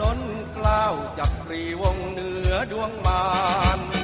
ล้นกล้าวจักรีวงเหนือดวงมาร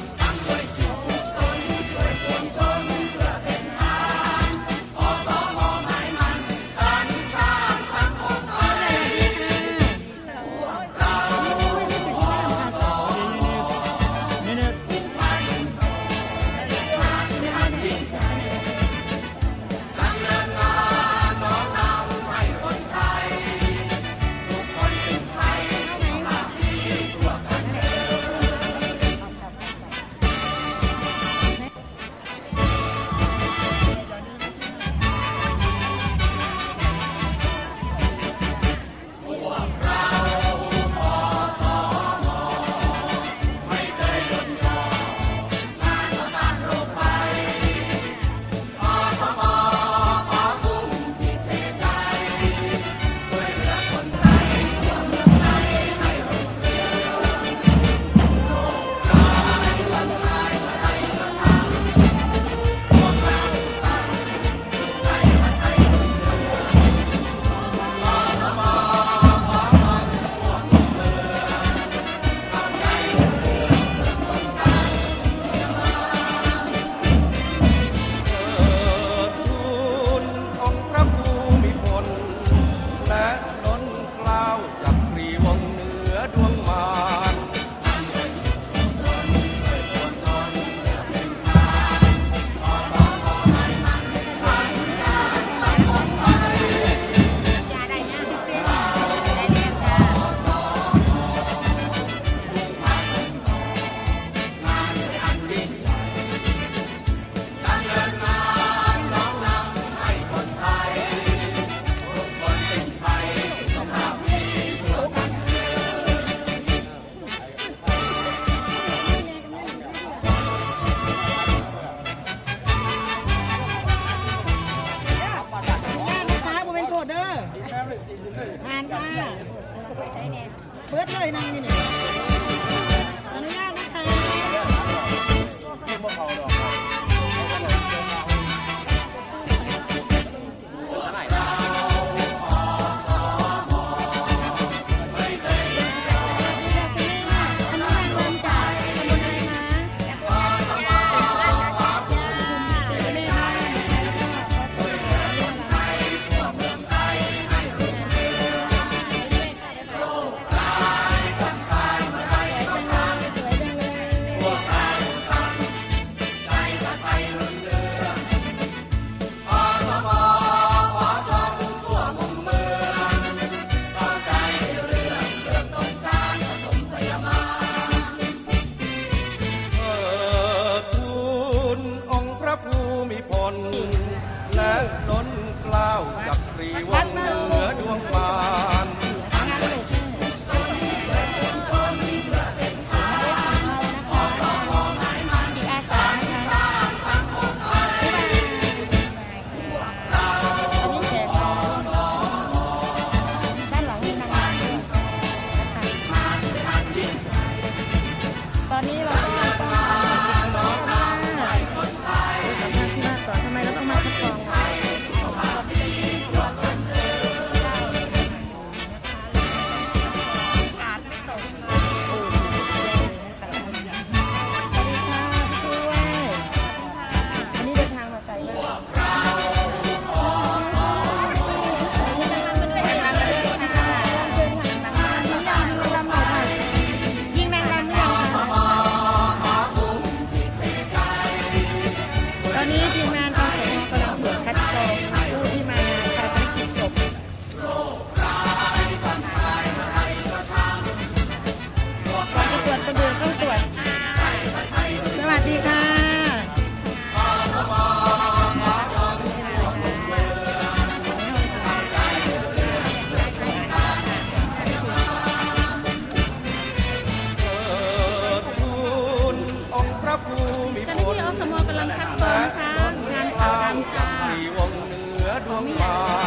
ใส่แดเบิดเลยนั่งนี่เนี่อนุญาตนะคะ เรียกพวกเขาดอก I need you. far.